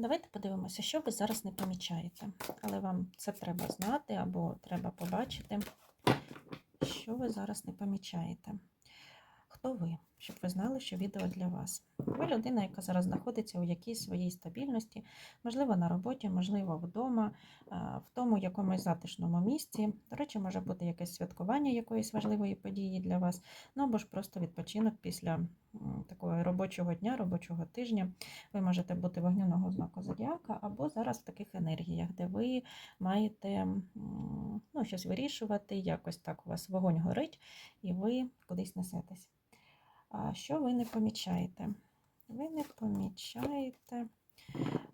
Давайте подивимося, що ви зараз не помічаєте. Але вам це треба знати або треба побачити, що ви зараз не помічаєте. Хто ви? Щоб ви знали, що відео для вас. Ви людина, яка зараз знаходиться у якійсь своїй стабільності, можливо, на роботі, можливо, вдома, в тому якомусь затишному місці. До речі, може бути якесь святкування якоїсь важливої події для вас, ну або ж просто відпочинок після такого робочого дня, робочого тижня. Ви можете бути вогняного знаку зодіака, або зараз в таких енергіях, де ви маєте ну, щось вирішувати, якось так у вас вогонь горить, і ви кудись несетесь. Що ви не помічаєте? Ви не помічаєте.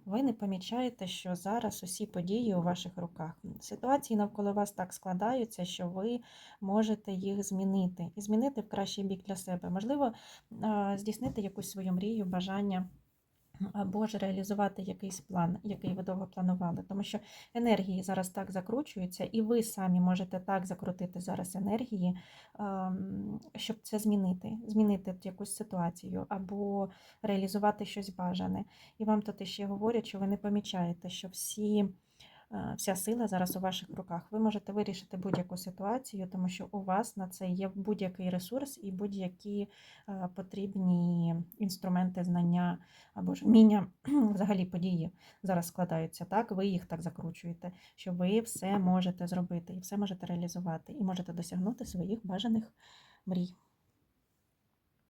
Ви не помічаєте, що зараз усі події у ваших руках. Ситуації навколо вас так складаються, що ви можете їх змінити і змінити в кращий бік для себе. Можливо, здійснити якусь свою мрію, бажання. Або ж реалізувати якийсь план, який ви довго планували, тому що енергії зараз так закручуються, і ви самі можете так закрутити зараз енергії, ем, щоб це змінити, змінити якусь ситуацію або реалізувати щось бажане. І вам тут ще говорять, що ви не помічаєте, що всі, вся сила зараз у ваших руках. Ви можете вирішити будь-яку ситуацію, тому що у вас на це є будь-який ресурс і будь-які е, потрібні інструменти, знання або ж вміння, взагалі події зараз складаються так. Ви їх так закручуєте, що ви все можете зробити і все можете реалізувати, і можете досягнути своїх бажаних мрій.